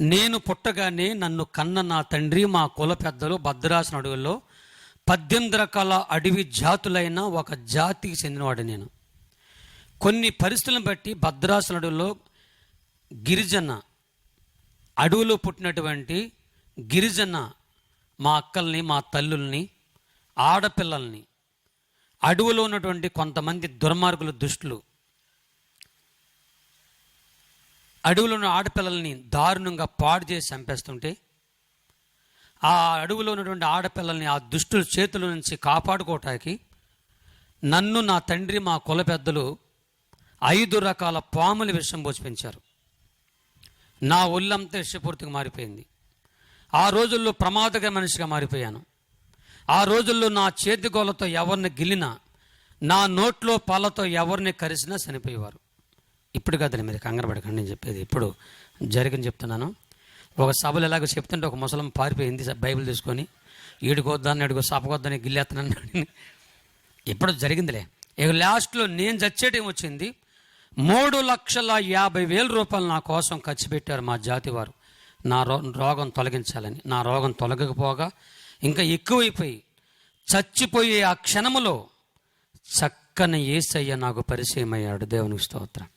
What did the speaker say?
నేను పుట్టగానే నన్ను కన్న నా తండ్రి మా కుల పెద్దలు భద్రాసన అడవుల్లో పద్దెనిమిది రకాల అడవి జాతులైన ఒక జాతికి చెందినవాడు నేను. కొన్ని పరిస్థితులను బట్టి భద్రాసన అడవుల్లో గిరిజన అడవులో పుట్టినటువంటి గిరిజన మా అక్కల్ని మా తల్లుల్ని ఆడపిల్లల్ని అడవులో ఉన్నటువంటి కొంతమంది దుర్మార్గులు దుష్టులు అడవిలో ఉన్న ఆడపిల్లల్ని దారుణంగా పాడు చేసి చంపేస్తుంటే ఆ అడవిలో ఉన్నటువంటి ఆడపిల్లల్ని ఆ దుష్టుల చేతుల నుంచి కాపాడుకోవటానికి నన్ను నా తండ్రి మా కుల పెద్దలు ఐదు రకాల పాముల విషం పోసిపించారు. నా ఒళ్ళంతా విషపూర్తిగా మారిపోయింది. ఆ రోజుల్లో ప్రమాదకర మనిషిగా మారిపోయాను. ఆ రోజుల్లో నా చేతి గోలతో ఎవరిని గిల్లినా నా నోట్లో పాలతో ఎవరిని కరిసినా చనిపోయేవారు. ఇప్పుడు కదండి మీరు కంగారు పడకండి నేను చెప్పేది ఇప్పుడు జరిగింది చెప్తున్నాను. ఒక సభలు ఎలాగో చెప్తుంటే ఒక ముసలం పారిపోయింది బైబిల్ తీసుకొని ఈడుకొద్దాన్ని ఎడుకో సపకొద్దని గిల్లేస్తానని ఇప్పుడు జరిగిందిలే. ఇక లాస్ట్లో నేను చచ్చేటం వచ్చింది మూడు లక్షల యాభై వేల రూపాయలు నా కోసం ఖర్చు పెట్టారు మా జాతి వారు నా రో రోగం తొలగించాలని. నా రోగం తొలగకపోగా ఇంకా ఎక్కువైపోయి చచ్చిపోయే ఆ క్షణములో చక్కని ఏసయ్య నాకు పరిచయం అయ్యాడు దేవునికి స్తోత్రం.